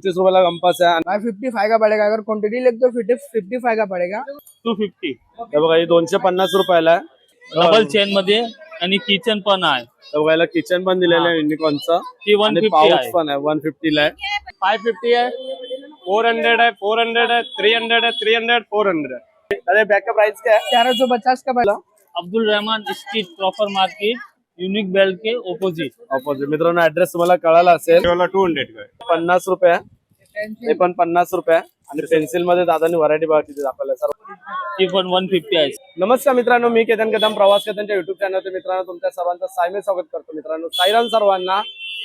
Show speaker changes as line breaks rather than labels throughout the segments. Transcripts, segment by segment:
तीस रुपयाला कंपास आहे
भाई फिफ्टी फाइव का पड़ेगा। अगर क्वांटिटी लेते तो फिफ्टी फिफ्टी फाइव का पड़ेगा।
टू फिफ्टी
हे बघा ही दोनशे पन्नास रुपयाला आहे
डबल चेन मध्ये आणि किचन पण आहे.
हे बघा याला किचन पण दिलेलं आहे युनिकॉर्नचं
ती वन
आणि
फिफ्टी
पाऊच
आहे.
पण आहे वन फिफ्टीला आहे.
फाइव फिफ्टी है फोर हंड्रेड है फोर हंड्रेड है थ्री हंड्रेड है थ्री हंड्रेड फोर हंड्रेड
अरे बॅग का प्राइस क्या? है
ग्यारह सौ पचास का पड़ेगा
Abdul Rahman street proper market unique belt के ऑपोजिट
ऑपोजिट मित्रांनो ऍड्रेस तुम्हाला कळाला असेल.
टू हंड्रेड का? है
पन्नास रुपये. हे पण पन्नास रुपये. आणि पेन्सिलमध्ये दादानी व्हरायटी बघा किती दाखवल्या. सर
ती पण वन फिफ्टी आहे.
नमस्कार मित्रांनो मी केतन कदम प्रवास केतनच्या युट्यूब चॅनलचे मित्रांनो तुमच्या सर्वांचं सायमे स्वागत करतो मित्रांनो. साईराम सर्वांना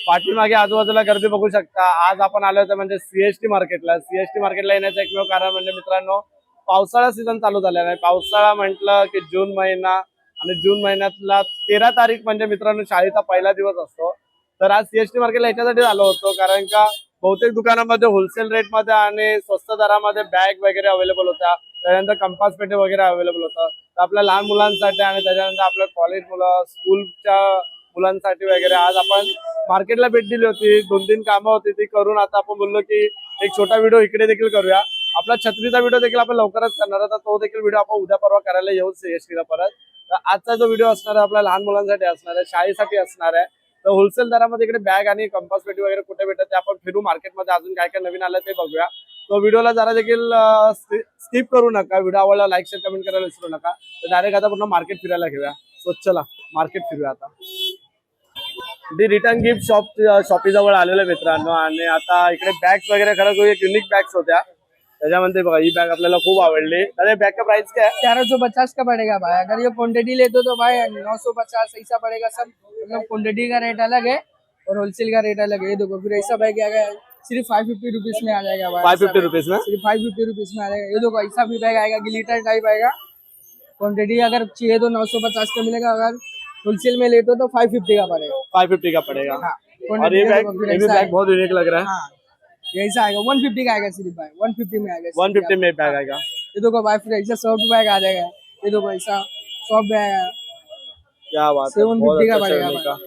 पाठीमागे आजूबाजूला गर्दी बघू शकता. आज आपण आलो होतो म्हणजे सीएसटी मार्केटला सीएसटी मार्केटला येण्याचं एकमेव कारण म्हणजे मित्रांनो पावसाळा सीझन चालू झालेला आहे. पावसाळा म्हटलं की जून महिना आणि जून महिन्यातला तेरा तारीख म्हणजे मित्रांनो शाळेचा पहिला दिवस असतो. तर आज सीएसटी मार्केटला याच्यासाठी आलो होतो कारण का बहुतेक दुकानामध्ये होलसेल रेटमध्ये आणि स्वस्त दरामध्ये बॅग वगैरे अवेलेबल होत्या. त्याच्यानंतर कंपास पेटे वगैरे अवेलेबल होतं. तर आपल्या लहान मुलांसाठी आणि त्याच्यानंतर आपल्या कॉलेज मुलं स्कूलच्या मुलांसाठी वगैरे आज आपण मार्केटला भेट दिली होती. दोन तीन कामं होती ती करून आता आपण बोललो की एक छोटा व्हिडिओ इकडे देखील करूया. आपला छत्रीचा व्हिडिओ देखील आपण लवकरच करणार आहे तर तो देखील व्हिडिओ आपण उद्या परवा करायला येऊ सीएसटीला परत. तर आजचा जो व्हिडिओ असणार आहे आपल्या लहान मुलांसाठी असणार आहे शाळेसाठी असणार आहे तर होलसेल दरामध्ये इकडे बॅग आणि कंपास पेटी वगैरे कुठे भेटत ते आपण फिरू मार्केटमध्ये अजून काय काय नवीन आलं ते बघूया. तो व्हिडिओला जरा देखील स्किप करू नका. व्हिडिओ आवडला लाईक शेअर कमेंट करायला विसरू नका. तर डायरेक्ट आता पूर्ण मार्केट फिरायला घेऊया. स्वच्छला मार्केट फिरूया आता. The return gift shop shoppe जवळ आलेलं मित्रांनो. आणि आता इकडे बॅग्स वगैरे खरं एक युनिक बॅग्स होत्या. त्याच्यामध्ये बघा ही बॅग आपल्याला खूप आवडली. अरे बॅग का प्राइस काय? आहे?
ग्यारह सौ पचास का पड़ेगा भाई? अगर ये क्वांटिटी लेते हो तो भाई नौ सौ पचास ऐसा पड़ेगा सब. मतलब क्वांटिटी का रेट अलग है और होलसेल का रेट अलग है. ये देखो फिर ऐसा बैग आ गया? सिर्फ़ फाइव फिफ्टी रुपीज़ में आ जाएगा भाई.
फाइव फिफ्टी रुपीज़ में?
सिर्फ़ फाइव फिफ्टी रुपीज़ में आ जाएगा. ये देखो ऐसा भी बैग आएगा ग्लिटर टाइप आएगा. क्वांटिटी अगर चाहिए तो नौ सौ पचास का मिलेगा. अगर होलसेल में लेते हो तो फाइव फिफ्टी का पड़ेगा.
फाइव फिफ्टी का पड़ेगा।
हाँ
और ये बैग ये भी बैग बहुत यूनिक लग रहा है।
हाँ ऐसा आएगा वन फिफ्टी का आएगा सिर्फ़ भाई वन फिफ्टी में आएगा
वन फिफ्टी में बैग आएगा
ये देखो भाई फिर ऐसा सॉफ्ट बैग आ जाएगा। ये देखो ऐसा सॉफ्ट बैग आएगा
क्या बात है
750
बहुत
का
अच्छा
पड़ेगा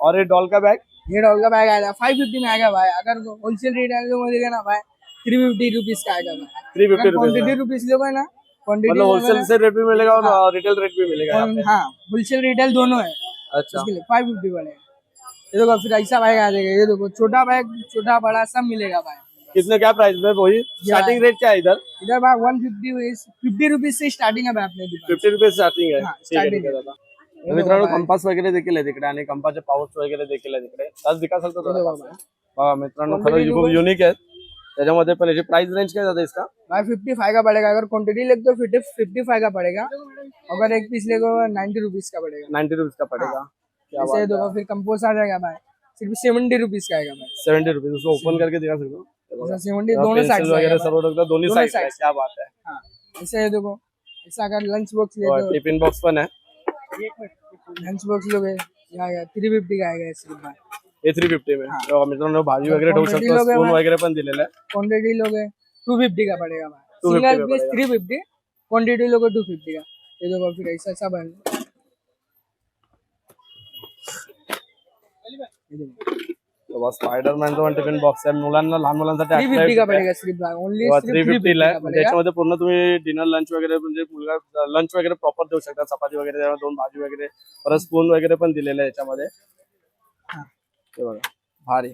और ये डॉल का बैग
ये डॉल का बैग आएगा फाइव फिफ्टी में आएगा भाई। अगर होलसेल रेट तो ना भाई थ्री फिफ्टी रुपीज़ का आएगा
थ्री फिफ्टी रुपीज़
लोगे ना क्वांटिटी
मतलब होलसेल से रेट भी मिलेगा और रिटेल रेट भी मिलेगा
हाँ होलसेल रिटेल दोनों है।
अच्छा।
फाइव फिफ्टी पड़ेगा ये देखो फिर ऐसा बैग आ जाएगा ये देखो छोटा बैग छोटा बड़ा सब मिलेगा भाई।
कितने क्या प्राइस में वही? स्टार्टिंग रेट क्या है इधर?
इधर भाई वन फिफ्टी फिफ्टी रुपीज़ से स्टार्टिंग है भाई अपने दुकान।
फिफ्टी रुपीज़ स्टार्टिंग आहे
हा.
दादा. मित्रांनो कंपास वगैरे देखील आहे तिकडे आणि कंपासचे पाऊच वगैरे देखील आहे तिकडे आज. बघा मित्रांनो खरं खूप युनिक आहे त्याच्यामध्ये पण याची प्राइस रेंज काय जाते इसका?
भाई फिफ्टी फाइव का पड़ेगा। अगर क्वांटिटी लेते तो फिफ्टी फिफ्टी फाइव का पड़ेगा। अगर एक पीस लेगा नाइन्टी रुपीज़ का पड़ेगा।
नाइन्टी रुपीज़ का पड़ेगा।
जैसे देखो फिर कंपोज आ जाएगा भाई। सिर्फ़ सेवेंटी रुपीज़ का आएगा भाई।
सेवेंटी रुपीज़ उसको ओपन करके दिखा सकते हो?
सेवेंटी दोनों साइड
वगैरह सर्व रखता दोन्ही
दोनों
साइड क्या बात है।
हाँ ऐसे ये देखो ऐसा अगर लंच बॉक्स
और
लेते
टिफ़िन बॉक्स पण
हो। लंच बॉक्स लोगे ये थ्री फिफ्टी का आएगा सिर्फ़ भाई।
हे थ्री फिफ्टी में। बघा मित्रांनो भाजी वगैरे ठेवू शकतो स्पून. वगैरे पण दिलेलं आहे
क्वांटिटी लोगे टू फिफ्टी का पड़ेगा भाई। Single piece three fifty quantity लोगे टू फिफ्टी का। ये देखो फिर ऐसा ऐसा बन
स्पायडरमॅनचा पण टिफिन बॉक्स आहे. मुलांना लहान मुलांसाठी
थ्री फिफ्टी का
आहे.
पड़ेगा ओनली
थ्री
का?
आहे. त्याच्यामध्ये पूर्ण तुम्ही डिनर लंच वगैरे म्हणजे मुलगा लंच वगैरे प्रॉपर देऊ शकता. चपाती वगैरे दोन भाजी वगैरे परत स्पून वगैरे पण दिलेलं आहे याच्यामध्ये।
हे.
बघा भारी.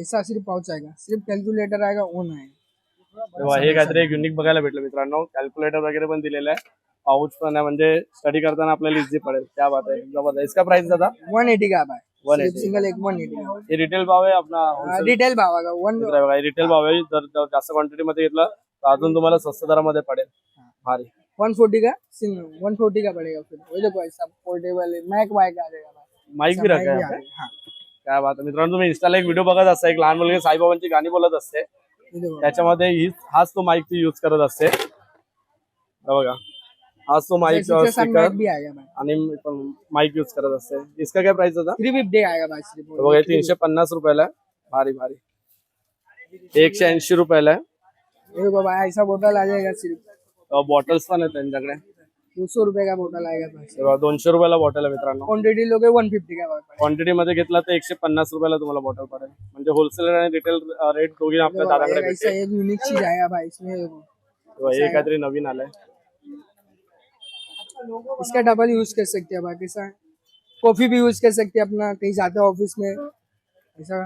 ऐसा सिर्फ पाउच आएगा सिर्फ कैलकुलेटर आएगा ओन आएगा
तेव्हा हे काहीतरी एक युनिक बघायला भेटलं मित्रांनो. कॅल्क्युलेटर वगैरे पण दिलेलं आहे. पाऊच पण आहे. म्हणजे स्टडी करताना आपल्याला इझी पडेल. क्या बात आहे. जबरदस्त इसका प्राइस दादा?
वन एटी का
180
सिर्फ सिंगल एक वन एटी का
हे रिटेल भाव आहे आपला wholesale.
डिटेल भाव आएगा वन
मित्र आहे बघा रिटेल भाव आहे. जर जर जास्त क्वांटिटी मध्ये घेतलं तर अजून तुम्हाला स्वस्त दरामध्ये पडेल. भारी.
वन फोर्टी का? वन फोर्टी का पड़ेगा फिर? वही देखो ऐसा पोर्टेबल मैक वाइक आ जाएगा भाई
माईक भी
mic
रखा है
हाँ
काय बात आहे. मित्रांनो तुम्ही इंस्टाला एक व्हिडिओ बघत असता एक लहान मुलगी साईबाबांची गाणी बोलत असते.
ये देखो.
त्याच्यामध्ये ही हाच तो माईक ती युज करत असते. हे बघा. हाच तो
साथ
स्पीकर आणि माईक युज करत असते. इसका काय प्राइस होता?
थ्री फिफ्टी आएगा भाई सिर्फ
बघा तीनशे पन्नास रुपयाला आहे. भारी भारी. एकशे ऐंशी रुपयाला आहे.
ये देखो भाई ऐसा बोतल आ जाएगा सिर्फ.
बॉटल्स पण आहेत त्यांच्याकडे.
दो सौ रुपए का बोतल आएगा बस
हे बघा, दोनशे रुपयाला बॉटल आहे मित्रांनो.
क्वांटिटी लोगे वन फिफ्टी का
क्वांटिटी मध्ये घेतला तर एकशे पन्नास रुपयाला तुम्हाला बॉटल पडेल. म्हणजे होलसेल आणि रिटेल रेट दोघी आपल्या दादाकडे
एक यूनिक चीज आया भाई इसमें
हे काहीतरी नवीन आलंय.
इसका डबल यूज कर सकते हैं बाकी सा कॉफी भी यूज कर सकते हैं अपना कहीं जाते हैं ऑफिस में। ऐसा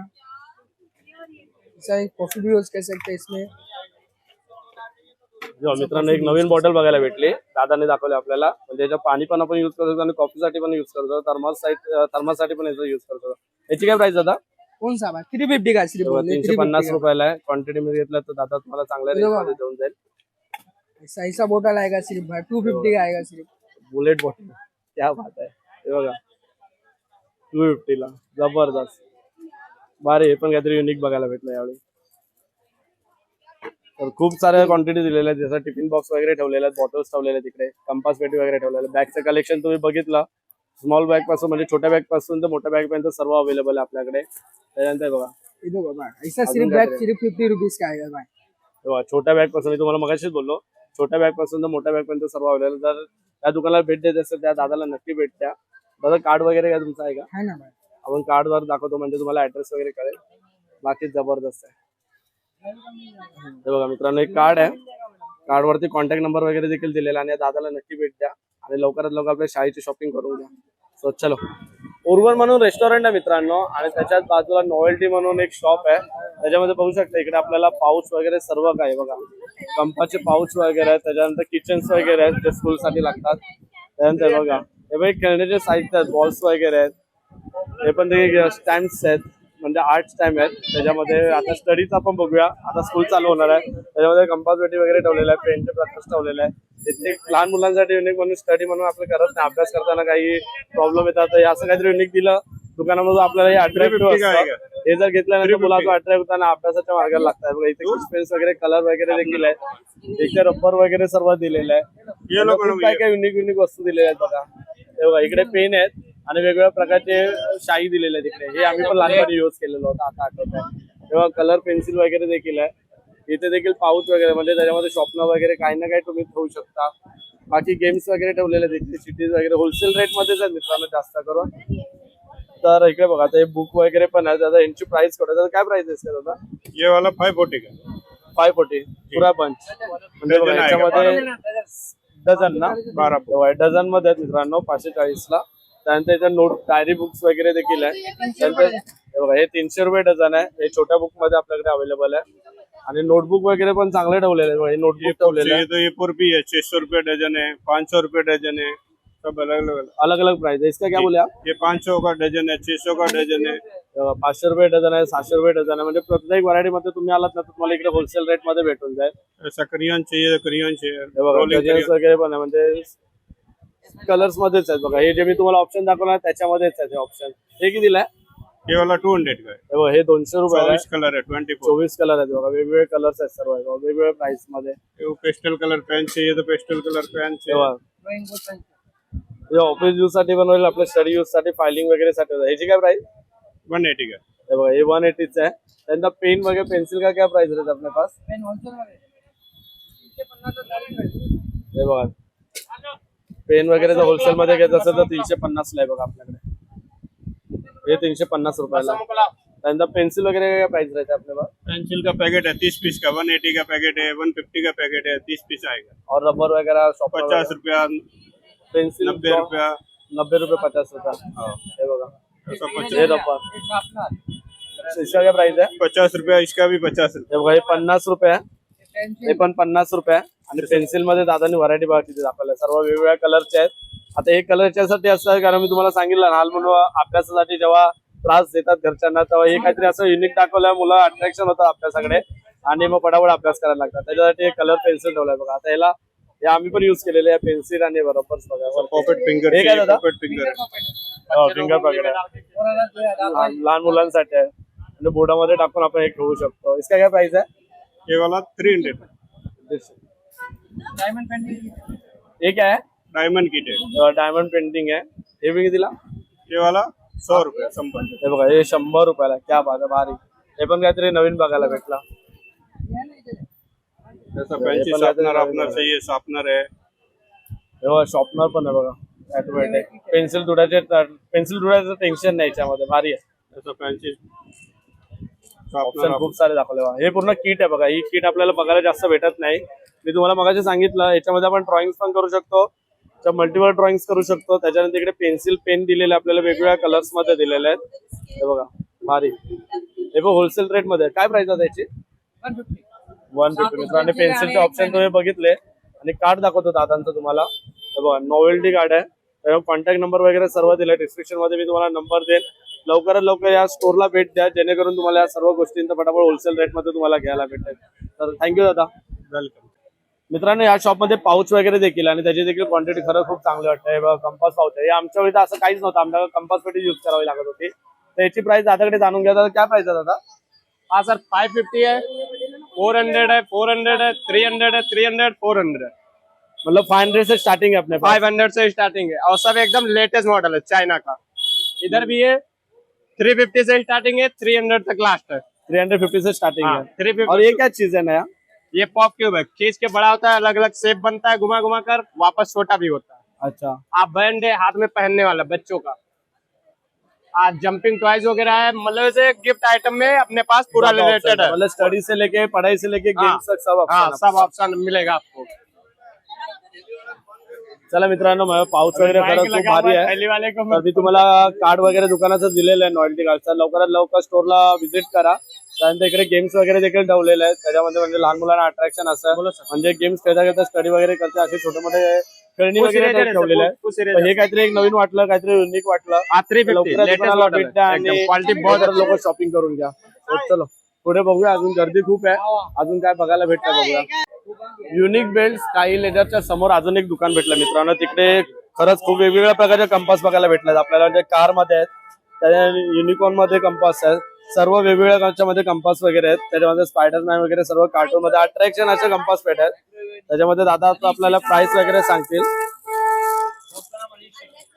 ऐसा कॉफी भी यूज कर सकते हैं इसमें।
जो मित्रांनो एक नवीन बॉटल बघायला भेटली दादाने दाखवले आपल्याला. म्हणजे याच्यात पाणी पण आपण युज करू शकतो आणि कॉफीसाठी पण युज करतो थर्मस थर्मससाठी पण याचा युज करतो याची काय प्राइस दादा?
कौन सा भाई थ्री फिफ्टी का? सिर्फ बोले
तीनशे पन्नास रुपयाला आहे. क्वांटिटी मध्ये घेतला तर दादा तुम्हाला चांगल्या रेंजमध्ये देऊन जाईल.
ऐसा ऐसा बोतल आएगा सिर्फ भाई. टू फिफ्टी का आएगा सिर्फ.
बुलेट बॉटल क्या बात आहे हे बघा. टू फिफ्टीला जबरदस्त. भारी हे पण काहीतरी युनिक बघायला भेटलं यावेळी. तर खूप साऱ्या क्वांटिटी दिलेल्या आहेत. जसं टिफिन बॉक्स वगैरे ठेवलेले आहेत बॉटल्स ठेवलेले आहेत तिकडे कंपास पेटी वगैरे ठेवलेले बॅगचं कलेक्शन तुम्ही बघितलं. स्मॉल बॅगपासून म्हणजे छोट्या बॅगपासून तर मोठ्या बॅग पर्यंत सर्व अवेलेबल आहे आपल्याकडे. त्याच्यानंतर हे बघा
ऐसा सिर्फ बैग? सिर्फ फिफ्टी रुपीज
बघा छोट्या बॅगपासून मी तुम्हाला मगाशीच बोललो. छोट्या बॅगपासून तर मोठ्या बॅग पर्यंत सर्व अवेलेबल जर त्या दुकानाला भेट देत असेल त्या दादाला नक्की भेट द्या. दादा कार्ड वगैरे काय तुमचं आहे का?
ना
आपण कार्ड वर दाखवतो म्हणजे तुम्हाला ऍड्रेस वगैरे कळेल. बाकी जबरदस्त आहे. हे बघा मित्रांनो एक कार्ड आहे. कार्ड वरती कॉन्टॅक्ट नंबर वगैरे देखील दिलेला आणि या दादाला नक्की भेट द्या. आणि लवकरात लवकर आपल्या शाळेची शॉपिंग करून द्या सो चलो. उर्वर म्हणून रेस्टॉरंट आहे मित्रांनो आणि त्याच्याच बाजूला नोवेल्टी म्हणून एक शॉप आहे. त्याच्यामध्ये बघू शकता इकडे आपल्याला पाऊच वगैरे सर्व काही बघा. कंपाचे पाऊच वगैरे आहेत त्याच्यानंतर किचन्स वगैरे आहेत जे स्कूल साठी लागतात. त्यानंतर बघा हे बघ खेळण्याचे साहित्य आहेत बॉल्स वगैरे आहेत. हे पण ते स्टँड्स आहेत. म्हणजे आर्ट स्टॅम्प आहेत त्याच्यामध्ये आता स्टडीचा आपण बघूया. आता स्कूल चालू होणार आहे. त्याच्यामध्ये कंपास पेटी वगैरे ठेवलेलं आहे. पेनचे प्रकाश ठेवलेले आहे. एक लहान मुलांसाठी युनिक म्हणून स्टडी म्हणून आपण करत नाही. अभ्यास करताना काही प्रॉब्लेम येतात. असं काहीतरी युनिक दिलं. दुकानामधून आपल्याला हे अट्रॅक्टिव्ह असतं. हे जर घेतल्यानंतर मुलाचं अट्रॅक्ट होताना अभ्यासाच्या मार्गाला लागतात. बघा इथे पेन्स वगैरे कलर वगैरे देखील आहे इथे रबर वगैरे सर्व दिलेलं आहे. काय काय युनिक युनिक वस्तू दिलेल्या आहेत बघा. हे बघा इकडे पेन आहेत. आणि वेगवेगळ्या प्रकारचे शाई दिलेले आहेत इकडे. हे आम्ही पण लहानपणी युज केलेलं होतं आता आठवत आहे तेव्हा कलर पेन्सिल वगैरे देखील आहे. इथे देखील पाऊच वगैरे म्हणजे त्याच्यामध्ये शॉपनर वगैरे काही ना काही तुम्ही ठेवू शकता. बाकी गेम्स वगैरे ठेवलेले आहेत इथे सिटीज वगैरे. होलसेल रेट मध्येच आहेत मित्रांनो जास्त करून. तर इकडे बघा आता हे बुक वगैरे पण आहे दादा यांची प्राइसकडे दादा काय प्राइस आहे दादा
ये वाला फाइव फोर्टी का?
फाय फोर्टी पुरा पंच म्हणजे बघा? याच्यामध्ये डझन. ना?
बारा
डझनमध्ये आहेत मित्रांनो पाचशे चाळीस ला त्यानंतर इथे नोट डायरी बुक्स वगैरे देखील आहे. त्यानंतर हे बघा हे तीनशे रुपये डझन आहे. हे छोट्या बुकमध्ये आपल्याकडे अवेलेबल आहे. आणि नोटबुक वगैरे पण चांगले ठेवलेले आहेत. बघा, हे नोटबुक ठेवलेले
ये
आहे
तो ये भी है छह सौ रुपये डजन है पाँच सौ रुपये डजन है सब अलग अलग
अलग. अलग प्राइस है इसका क्या बोले आप?
ये पाँच सौ का डजन है छह सौ का डजन है
हे पाचशे रुपये डझन आहे सहाशे रुपये डझन आहे. म्हणजे प्रत्येक व्हरायटी मध्ये तुम्ही आलात ना तर तुम्हाला इकडे होलसेल रेटमध्ये भेटून जाईल.
ऐसा क्रियन चाहिए तो क्रियन चाहिए.
हे
रोलिंग
वगैरे पण आहे. म्हणजे कलर्स मध्येच आहेत बघा. हे जे मी तुम्हाला ऑप्शन दाखवला त्याच्यामध्येच आहे ऑप्शन हे किती दिलाय?
ये वाला टू हंड्रेड का? है
बघा दोनशे रुपये आहे.
चौबीस कलर है ट्वेंटी फोर
चोवीस कलर आहेत बघा. वेगवेगळे कलर्स आहेत सर्व. हे वेगवेगळ्या प्राइसमध्ये.
वो पेस्टल कलर पेन चाहिए तो पेस्टल कलर पेन
हे
चाहिए
बघा. हे ऑफिस यूजसाठी बनवलेलं आपल्या स्टडी यूजसाठी फायलिंग वगैरे साठी. ह्याची काय प्राइस
वन एटी का?
हे बघा हे वन एटीच आहे. त्यांचा पेन वगैरे पेन्सिल का क्या प्राइस रहता अपने पास? हे बघा. पेन वगैरे जर होलसेल मध्ये घेत असेल तर तीनशे पन्नास ला आहे बघा आपल्याकडे. हे तीनशे पन्नास रुपयाला. त्यानंतर पेन्सिल वगैरे काय प्राइस राहते आपल्या पास
पेंसिल का पैकेट है तीस पीस का? वन एटी का पैकेट है वन फिफ्टी का पैकेट है तीस पीस आएगा
और रबर वगैरह शॉप
पचास रुपया
पेन्सिल
नब्बे रुपया.
नब्बे रुपये पचास रुपया.
हाँ,
हे हे रबर इसका क्या प्राइस आहे?
पचास रुपया इसका भी पचास रुपया.
हे हे पन्नास रुपये. हे पण पन्नास रुपये. आणि पेन्सिलमध्ये दादानी व्हरायटी बघा किती दाखवल्या. सर्व वेगवेगळ्या कलरचे आहेत. आता हे कलर याच्यासाठी असं आहे कारण मी तुम्हाला सांगितलं ना मुलं अभ्यासासाठी जेव्हा त्रास देतात घरच्यांना तेव्हा हे काहीतरी असं युनिक दाखवल्यावर मुलं अट्रॅक्शन होतात अभ्यासाकडे. आणि मग पटापट अभ्यास करायला लागतात. त्याच्यासाठी कलर पेन्सिल ठेवलाय बघा. आता याला हे आम्ही पण युज केलेले आहे पेन्सिल आणि बरोबर बघा.
पॉकेट फिंगर
हे काय दादा?
फिंगर
फिंगर पॉकेट हा, लहान मुलांसाठी आहे. आणि बोर्डामध्ये टाकून आपण हे ठेवू शकतो. इसका काय प्राइस आहे?
ये वाला थ्री हंड्रेड
हे काय आहे?
डायमंड किट है
डायमंड पेंटिंग आहे. हे बी कितीला?
ये वाला सौ रुपया संपन्न
हे बघा हे शंभर रुपयाला क्या बात आहे भारी. हे पण काहीतरी नवीन बघायला भेटला.
जैसा पेंसिल
पण
शार्पनर
आता
अपना चाहिए शार्पनर है
हे हे बघा शॉर्पनर पण आहे बघा. ऑटोमॅटिक पेन्सिल दुडाचे पेन्सिल दुडाचं टेन्शन नाही याच्यामध्ये. भारी आहे.
ऐसा पेंसिल
ऑप्शन खूप सारे दाखवले बघा. हे पूर्ण किट आहे बघा. ही किट आपल्याला बघायला जास्त भेटत नाही. मी तुम्हाला मगाशी सांगितलं याच्यामध्ये आपण ड्रॉइंग पण करू शकतो. मल्टिपल ड्रॉइंग करू शकतो. त्याच्यानंतर इकडे पेन्सिल पेन दिलेले आपल्याला वेगवेगळ्या कलर्समध्ये दिलेले आहेत. हे बघा भारी. हे बघ होलसेल रेटमध्ये काय प्राइस आहे त्याची? वन फिफ्टी मित्रांनो पेन्सिलचे ऑप्शन तुम्ही बघितले. आणि कार्ड दाखवतो दादांचं तुम्हाला. हे बघा नॉवेल्टी कार्ड आहे. कॉन्टॅक्ट नंबर वगैरे सर्व दिले. डिस्क्रिप्शनमध्ये मी तुम्हाला नंबर देईन. लवकरात लवकर या स्टोरला भेट द्या जेणेकरून तुम्हाला या सर्व गोष्टींचा फटाफट होलसेल रेटमध्ये तुम्हाला घ्यायला भेटेल. तर थँक्यू दादा.
वेलकम
मित्रांनो या शॉपमध्ये पाऊच वगैरे देखील आणि त्याची देखील क्वांटिटी खरंच खूप चांगली वाटते. कंपास पाऊच आहे. आमच्या वेळी असं काहीच नव्हतं. आमच्याकडे कंपास पेटी युज करावी लागत होती. तर याची प्राइस दादाकडे जाणून घ्या. दादा काय प्राइस आहे दादा?
हाँ सर फाइव फिफ्टी है फोर हंड्रेड है फोर हंड्रेड है थ्री हंड्रेड है थ्री हंड्रेड फोर हंड्रेड
मतलब फाइव हंड्रेड से स्टार्टिंग है अपने पास।
फाइव हंड्रेड से स्टार्टिंग है। और सब एकदम लेटेस्ट मॉडल है चाइना का। इधर भी है थ्री फिफ्टी से स्टार्टिंग है थ्री हंड्रेड तक लास्ट है।
थ्री हंड्रेड फिफ्टी से स्टार्टिंग
हाँ,
है।
350
और ये क्या चीज़ है नया?
ये पॉप क्यूब है। खींच के बड़ा होता है अलग अलग शेप बनता है घुमा घुमा कर वापस छोटा भी होता है।
अच्छा।
आप बैंड है हाथ में पहनने वाला बच्चों का। आज जंपिंग टॉयज वगैरह है मतलब ऐसे गिफ्ट आइटम में अपने पास पूरा रिलेटेड है।
मतलब स्टडी से लेके पढ़ाई से लेके
हाँ,
गेम्स तक सब
हाँ सब ऑप्शन मिलेगा आपको।
चला मित्रांनो माझं पाऊच वगैरे खरंच खूप भारी आहे. तर मी तुम्हाला कार्ड वगैरे दुकानाचं दिलेलं आहे नॉयल्टी कार्डचं लवकरात लवकर स्टोरला व्हिजिट करा. त्यानंतर इकडे गेम्स वगैरे देखील ठेवलेले आहेत. त्याच्यामध्ये म्हणजे लहान मुलांना अट्रॅक्शन असं. म्हणजे गेम्स खेळता खेळता स्टडी वगैरे करते. असे छोटे मोठे खेळणी वगैरे ठेवलेले आहेत. हे काहीतरी एक नवीन वाटलं काहीतरी युनिक वाटलं. लवकरात आणि लोक शॉपिंग करून घ्या. चलो. पुढे बघूया अजून गर्दी खूप आहे. अजून काय बघायला भेटतं बघूया. युनिक बेल्ट काही लेदरच्या समोर अजून एक दुकान भेटलं मित्रांनो. तिकडे खरंच खूप वेगवेगळ्या प्रकारचे कंपास बघायला भेटतात आपल्याला म्हणजे कारमध्ये आहेत त्याच्या युनिकॉर्नमध्ये कंपास आहेत. सर्व वेगवेगळ्या मध्ये कंपास वगैरे आहेत. त्याच्यामध्ये स्पायडरमॅन वगैरे सर्व कार्टून मध्ये अट्रॅक्शन असे कंपास आहेत त्याच्यामध्ये दादा आपल्याला प्राइस वगैरे सांगतील.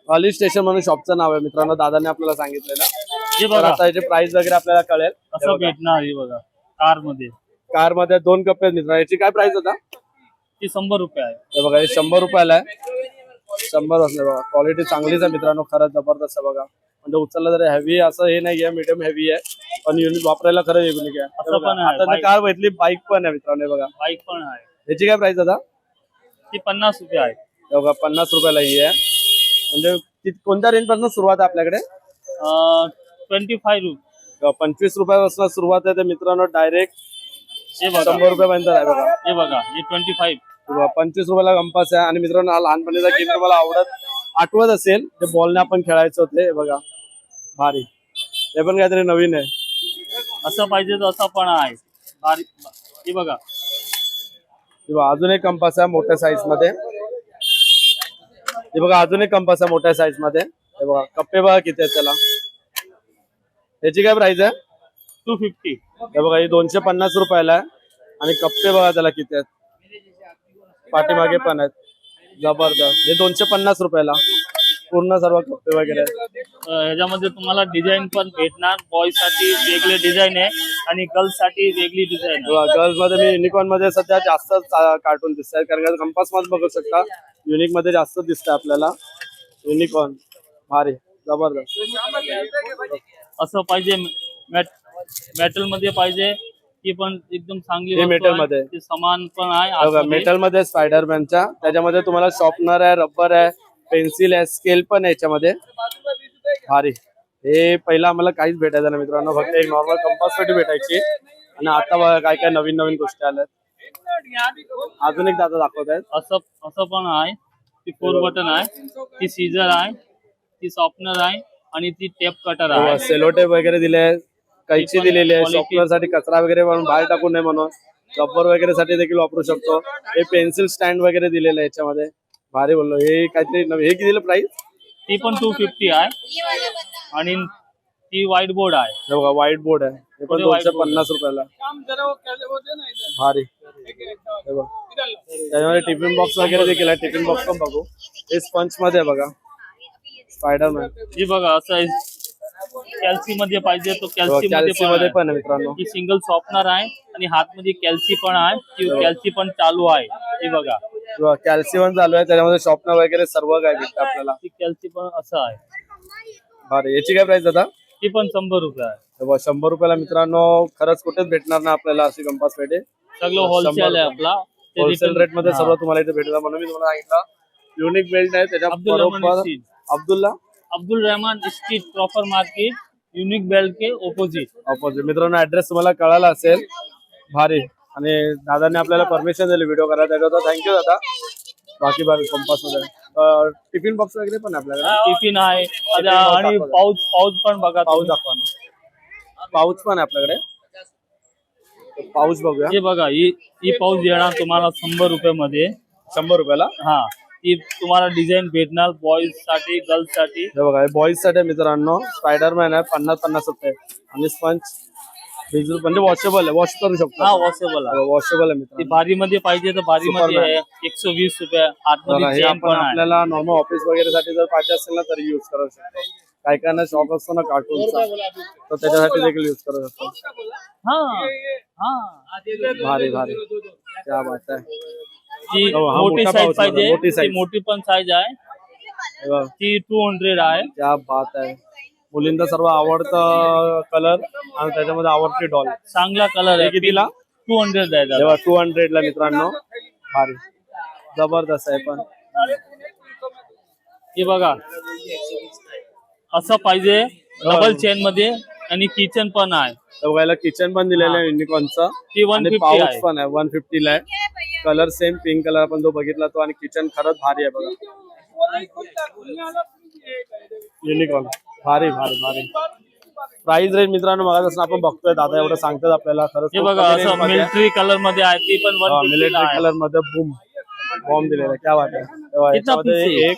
ऑली स्टेशन म्हणून शॉपचं नाव आहे. मित्रांनो दादाने आपल्याला सांगितलेलं. तर
बघा.
आता याची प्राइस वगैरे आपल्याला कळेल.
असं भेटणार हे बघा.
कारमध्ये कारमध्ये दोन कप आहेत मित्रांनो. याची काय प्राइस होता
ती शंभर रुपये आहे.
हे बघा हे शंभर रुपयाला आहे. शंभर असले बघा. क्वालिटी चांगलीच आहे मित्रांनो. खरंच जबरदस्त आहे बघा. म्हणजे उचललं तरी हेवी असं हे नाही आहे मीडियम हेवी आहे. पण युनिट वापरायला खरं युनिक आहे. हे
असं
बघा,
पण आहे,
आता
bike.
कार भेटली बाईक पण आहे मित्रांनो हे बघा.
बाईक पण आहे.
याची काय प्राइस आता?
ती पन्नास रुपये आहे.
हे बघा पन्नास रुपयाला ही आहे. म्हणजे कोणत्या रेंजपासून सुरुवात आहे आपल्याकडे?
ट्वेंटी फाय
तेव्हा पंचवीस रुपयापासून सुरुवात आहे तर मित्रांनो डायरेक्ट शंभर रुपयापर्यंत आहे बघा.
हे बघा हे ट्वेंटी फाईव्ह
पंचवीस रुपयाला कंपास आहे. आणि मित्रांनो हा लहानपणीचा गेम तुम्हाला आवडत आठवत असेल ते बॉलने आपण खेळायचं होते हे बघा. भारी. हे पण काहीतरी नवीन आहे.
असं पाहिजे तर असं पण आहे. बघा
हे बघा. अजून एक कंपास आहे मोठ्या साईजमध्ये. हे बघा अजून एक कंपास आहे मोठ्या साईजमध्ये. हे बघा कप्पे बघा किती आहेत त्याला. याची काय प्राइस आहे?
टू फिफ्टी
हे बघा ही दोनशे पन्नास रुपयाला आहे. आणि कप्पे बघा त्याला किती आहेत. पाठीमागे पण आहेत. जबरदस्त. हे दोनशे पन्नास रुपयाला. पूर्ण सर्व कप्पे वगैरे.
ह्याच्यामध्ये तुम्हाला डिझाईन पण भेटणार. बॉयसाठी वेगळे डिझाईन आहे आणि गर्ल्ससाठी वेगळी डिझाईन आहे.
गर्ल्समध्ये मी युनिकॉर्नमध्ये सध्या जास्त कार्टून दिसत आहेत कारण कंपासमध्ये बघू शकता युनिकमध्ये जास्त दिसतंय आपल्याला. युनिकॉर्न भारी. जबरदस्त.
असं पाहिजे मेटलमध्ये पाहिजे ती पण एकदम चांगली आहे.
मध्ये.
समान पण आहे.
मेटलमध्ये स्पायडरमॅनच्या त्याच्यामध्ये तुम्हाला शॉर्पनर आहे रबर आहे पेन्सिल आहे स्केल पण आहे याच्यामध्ये. भारी. हे पहिला आम्हाला काहीच भेटायचं ना मित्रांनो फक्त एक नॉर्मल कंपास पेटी भेटायची. आणि आता बघा काय काय नवीन नवीन गोष्टी आल्यात. अजून एक दादा दाखवत आहेत.
असं असं पण आहे. ती फोर बटन आहे. ती सीझर आहे. ती सॉफ्टनर आहे. आणि ती टेप कटर आहे.
सेलोटेप वगैरे दिले आहे कैची दिलेली आहे. शॉर्पनरसाठी कचरा वगैरे म्हणून बाहेर टाकू नये म्हणून. रबर वगैरे साठी देखील वापरू शकतो. हे पेन्सिल स्टँड वगैरे दिलेलं आहे याच्यामध्ये. भारी बोललो. हे काहीतरी नवीन हे किती प्राइस
ती पण टू फिफ्टी आहे. आणि ती व्हाईट बोर्ड आहे.
हे बघा व्हाईट बोर्ड आहे. हे पण
पुढे
दोनशे पन्नास रुपयाला. भारी. हे बघ. त्याच्यामध्ये टिफिन बॉक्स वगैरे देखील आहे. टिफिन बॉक्स पण बघू. हे स्पंच मध्ये आहे बघा. स्पायडरमॅन
ही बघा असं कॅल्सी मध्ये पाहिजे तो कॅल्सी
कॅल्सी मध्ये पण आहे. मित्रांनो.
ही सिंगल सॉफ्टनर आहे आणि हात मध्ये कॅल्सी पण आहे. ती कॅल्सी पण चालू आहे. ही बघा.
कॅल्सियम चालू आहे त्याच्यामध्ये शॉपनर वगैरे सर्व काय भेटतं आपल्याला?
ती कॅल्सी पण असं आहे.
बरं याची काय प्राइस आता?
ती पण शंभर रुपये आहे.
शंभर रुपयाला मित्रांनो खरंच कुठेच भेटणार ना आपल्याला अशी कंपास पेटे
सगळं होलसेल आहे आपला. ते
होलसेल रेटमध्ये
हा.
सर्व तुम्हाला इथे भेटणार म्हणून मी तुम्हाला सांगितलं युनिक बेल्ट आहे त्याच्या
अब्दुल रहमान
बरोबर
steel.
Abdulla?
Abdul Rahman street proper market unique belt के ऑपोजिट
ऑपोजिट मित्रांनो ऍड्रेस तुम्हाला कळाला असेल. भारी. आणि दादाने आपल्याला परमिशन दिली व्हिडिओ करायला. त्याच्यावर थँक्यू दादा. बाकी भारी कंपासमध्ये टिफिन बॉक्स वगैरे पण आपल्याकडे?
टिफिन आहे. आणि. पाऊच पाऊच पण बघा तुम्ही.
दाखवा पाऊच पण आहे आपल्याकडे. पाऊच बघूया.
हे बघा ही ही पाऊच येणार तुम्हाला शंभर रुपये मध्ये
शंभर रुपयाला?
हा ती तुम्हाला डिझाईन भेटणार बॉईजसाठी गर्ल्ससाठी.
हे बघा बॉईजसाठी मित्रांनो. स्पायडरमॅन आहे पन्नास पन्नास रुपये. आणि स्पंच रुपये म्हणजे वॉशेबल आहे. वॉश करू
हा
शकतो
वॉशेबल आहे.
वॉशेबल आहे
ती भारी मध्ये पाहिजे तर भारी मध्ये. आहे. एकशे वीस रुपये. आतमध्ये
हे आपण
पण आहे.
आपल्याला नॉर्मल ऑफिस वगैरे साठी जर पाहिजे असेल ना तरी युज करू शकतो. काही काहींना शॉप असतो ना कार्टूनचा तर त्याच्यासाठी देखील युज करू शकतो.
हा हा.
भारी भारी. क्या बात आहे. हो, हा
मोठी
मोठा
साईज
आहे,
पाहिजे.
मोठी
ती
size.
मोठी पण साईज आहे.
हे बघा,
ती टू हंड्रेड आहे.
क्या बात आहे. मुलींचा सर्व आवडता कलर आणि त्याच्यामध्ये आवडती डॉल
चांगला कलर
हे
आहे
कितीला
टू हंड्रेड.
तेव्हा टू हंड्रेड ला मित्रांनो. भारी. जबरदस्त आहे पण.
हे बघा. असं पाहिजे डबल चेन मध्ये आणि किचन पण आहे.
बघायला किचन पण दिलेलं आहे युनिकॉर्नचं
ती वन
आणि पाऊच पण आहे. वन फिफ्टी ला आहे. कलर सेम पिंक कलर आपण जो बघितला तो आणि किचन खरंच भारी आहे बघा. युनिकॉर्न भारी भारी भारी. प्राइस रेंज मित्रांनो मगापासून आपण बघतोय. दादा एवढं सांगतात आपल्याला. खरंच
हे बघा असं मिलिटरी कलरमध्ये आहे ती पण वन
मिलिटरी कलरमध्ये बूम बॉम्ब दिलेला आहे. क्या बात आहे. तेव्हा
कितना
याच्यामध्ये
piece आहे?
एक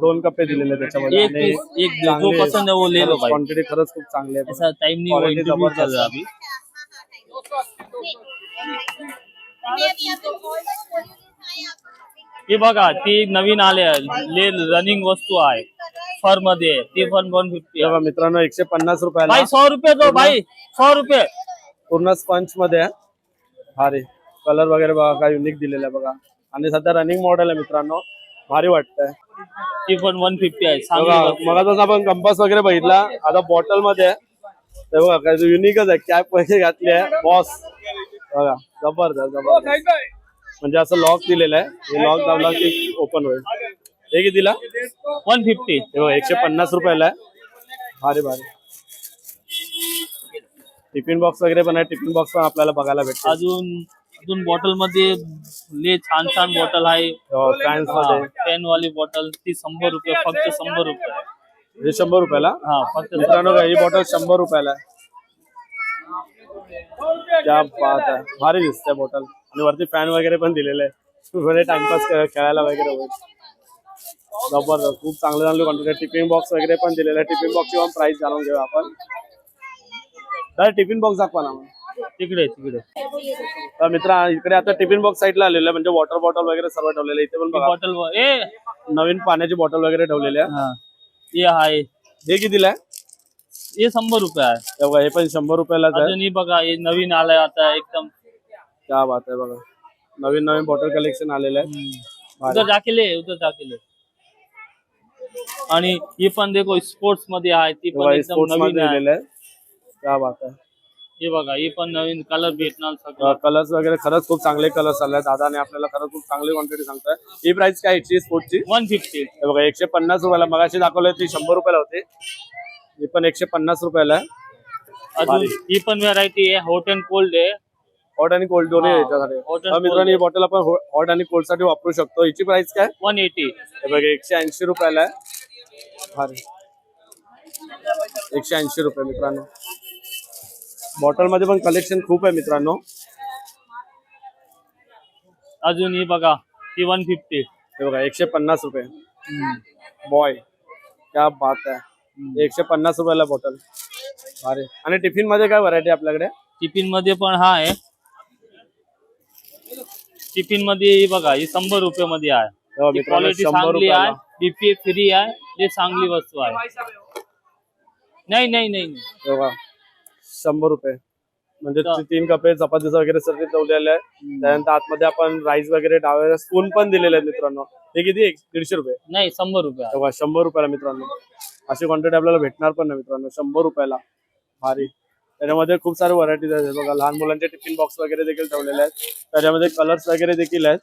दोन कप्पे दिलेले त्याच्यामध्ये.
एक piece, एक दे, जो पसंद वो ले लो भाई.
क्वांटिटी खरंच खूप चांगली आहे.
ऐसा टाइम नहीं हुआ
Quality
इंटरव्यू चल
जबरदस्त.
रहा. अभी. हे बघा ती नवीन आले ले रनिंग वस्तू आहे. फरमध्ये ती पण वन फिफ्टी
मित्रांनो एकशे पन्नास रुपयाला
भाई सौ रुपये दो भाई सौ रुपये.
पूर्ण स्पंच मध्ये आहे. भारी कलर वगैरे बघा काय युनिक दिलेलं आहे बघा. आणि सध्या रनिंग मॉडेल आहे मित्रांनो. भारी वाटतंय.
ती पण वन फिफ्टी आहे.
बघा मगाच आपण कंपास वगैरे बघितला आता बॉटलमध्ये आहे. ते बघा काय युनिकच आहे. कॅप पैसे घातली आहे. बॉस बघा जबरदस्त जबरदस्त. म्हणजे असं लॉक दिलेलं आहे. हे लॉक दाबला की ओपन होईल. हे कितीला
वन फिफ्टी
हे एकशे पन्नास रुपयाला आहे. भारी भारी. टिफिन बॉक्स वगैरे पण आहे. टिफिन बॉक्स पण आपल्याला बघायला भेटतो
अजून अजून बॉटलमध्ये ले छान छान बॉटल आहे.
फॅन्समध्ये.
पेन वाली बॉटल ती शंभर रुपये फक्त शंभर रुपये.
हे शंभर रुपयाला?
हा फक्त
मित्रांनो ही बॉटल शंभर रुपयाला आहे. क्या बात आहे. भारी दिसते बॉटल आणि वरती फॅन वगैरे पण दिलेलं आहे टाइमपास खेळायला वगैरे जबरदस्त. खूप चांगले चांगले क्वांटिटी टिफिन बॉक्स वगैरे पण दिलेलं टिफिन बॉक्सची पण प्राइस जाणून घेऊया आपण. तर टिफिन बॉक्स दाखवा ना.
तिकडे तिकडे
तर मित्र इकडे आता टिफिन बॉक्स साईडला आलेलं म्हणजे वॉटर बॉटल वगैरे सर्व ठेवलेलं आहे इथे पण
बॉटल ए!
नवीन पाण्याची बॉटल वगैरे ठेवलेली आहे.
हा. ये आहे.
हे कितीला आहे?
ये शंभर रुपये आहे.
हे बघा, हे पण शंभर
ही बघा हे नवीन आलंय आता एकदम.
क्या बात आहे बघा. नवीन नवीन बॉटल कलेक्शन आलेलं आहे.
उधर जाके ले उधर जाके ले आणि ही पण देखो स्पोर्ट्समध्ये आहे ती पण एकदम नवीन आहे.
बात आहे.
हे बघा ही पण नवीन कलर भेटणार सगळं.
कलर्स वगैरे खरंच खूप चांगले कलर्स आले आहेत दादाने आपल्याला खरंच खूप चांगली क्वांटिटी सांगताय. ही प्राइस काय याची स्पोर्टची
वन फिफ्टी
हे बघा एकशे पन्नास रुपयाला मगाशी दाखवलं ती शंभर रुपयाला होती. ही पण एकशे पन्नास रुपयाला आहे.
अजून ही पण व्हरायटी आहे हॉट अँड कोल्ड आहे.
हॉट आणि कोल्ड दोन्ही
हा,
याच्यासाठी.
hot and
तर मित्रांनो ही बॉटल आपण हॉट आणि कोल्डसाठी वापरू शकतो. हिची प्राइस काय?
वन एटी
हे बघा एकशे ऐंशी रुपयाला आहे. भारी एकशे ऐंशी रुपये मित्रांनो. बॉटलमध्ये पण कलेक्शन खूप आहे मित्रांनो.
अजून ही बघा ती वन फिफ्टी
हे बघा एकशे पन्नास रुपये. बॉय क्या बात आहे. एकशे पन्नास रुपयाला बॉटल भारी. आणि टिफिनमध्ये काय व्हरायटी आपल्याकडे?
टिफिनमध्ये पण हा आहे. टिफिनमध्ये ही बघा ही शंभर रुपये मध्ये आहे क्वालिटी
शंभर
चांगली आहे. डीपी फ्री आहे हे चांगली वस्तू आहे. नाही नाही नाही. नाही.
बघा शंभर रुपये. म्हणजे ती- तीन कपे चपातीचं वगैरे सर्व ठेवलेलं आहे त्यानंतर आतमध्ये आपण राईस वगैरे डावे स्पून पण दिलेले आहेत मित्रांनो. हे किती एक दीडशे रुपये.
नाही शंभर रुपये आहे.
शंभर रुपयाला मित्रांनो. अशी क्वांटिटी आपल्याला भेटणार पण नाही मित्रांनो. शंभर रुपयाला. भारी. त्याच्यामध्ये खूप सारे व्हरायटीज आहेत. बघा लहान मुलांचे टिफिन बॉक्स वगैरे देखील ठेवलेले आहेत. त्याच्यामध्ये कलर्स वगैरे देखील आहेत.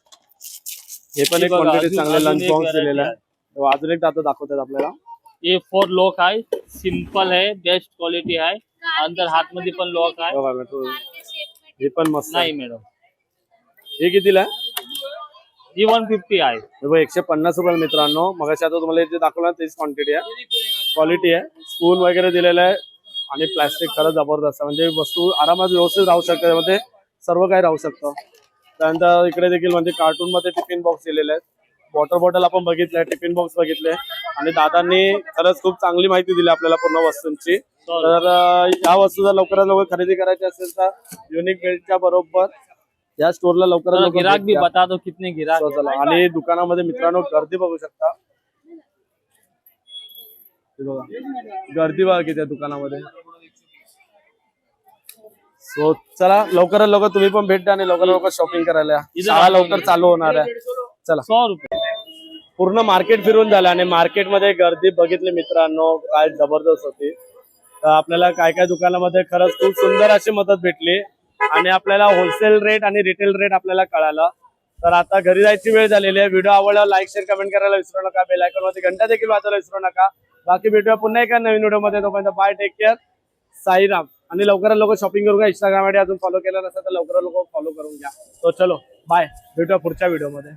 हे पण
हे
एक
बघा,
क्वांटिटी
अजून-
चांगले
अजून
लंच
एक
बॉक्स
variety
दिलेला आहे
आहे.
अजून एक दाता दाखवतात आपल्याला.
ये फोर लॉक आहे. सिंपल आहे. बेस्ट क्वालिटी आहे. अंदर हात मध्ये पण लॉक आहे.
बघा. हे पण मस्त.
नाही मॅडम
हे कितीला
ही वन फिफ्टी आहे.
हे एकशे पन्नास रुपये मित्रांनो. मग आता तुम्हाला जे दाखवलं ना त्याची क्वांटिटी आहे. क्वालिटी आहे. स्पून वगैरे दिलेलं आहे. आणि प्लास्टिक खरंच जबरदस्त आहे. म्हणजे वस्तू आरामात व्यवस्थित राहू शकते. त्यामध्ये सर्व काही राहू शकतं. त्यानंतर इकडे देखील म्हणजे कार्टून मध्ये टिफिन बॉक्स दिलेले आहेत. वॉटर बॉटल आपण बघितलंय टिफिन बॉक्स बघितले आणि दादांनी खरंच खूप चांगली माहिती दिली आपल्याला पूर्ण वस्तूंची. तर या वस्तू जर लवकरात लवकर खरेदी करायची असेल तर युनिक बेल्टच्या बरोबर या स्टोरला लवकरात
गिराक भी. बता दो कितने गिराक
आणि दुकानामध्ये मित्रांनो गर्दी बघू शकता. गर्दी बघा किती दुकानामध्ये. सो चला लवकरात लवकर तुम्ही पण भेट द्या आणि लवकर लवकर शॉपिंग करायला. शाळा लवकर चालू होणार आहे. चला.
सौ रुपये.
पूर्ण मार्केट फिरून झालं आणि मार्केटमध्ये गर्दी बघितली मित्रांनो काय जबरदस्त होती. तर आपल्याला काय काय दुकानामध्ये खरंच खूप सुंदर अशी मदत भेटली आणि आपल्याला होलसेल रेट आणि रिटेल रेट आपल्याला कळालं. तर आता घरी जायची वेळ झालेली आहे. व्हिडिओ आवडला लाईक शेअर कमेंट करायला विसरू नका. बेल आयकॉनमध्ये घंटा देखील वाचायला विसरू नका. बाकी भेटूया पुन्हा एका नवीन व्हिडिओमध्ये तोपर्यंत बाय टेक केअर साईराम. आणि लवकरात लवकर शॉपिंग करू का? इंस्टाग्राम अजून फॉलो केलं नसेल तर लवकरात लवकर फॉलो करून घ्या. तो चलो बाय भेटूया पुढच्या व्हिडिओमध्ये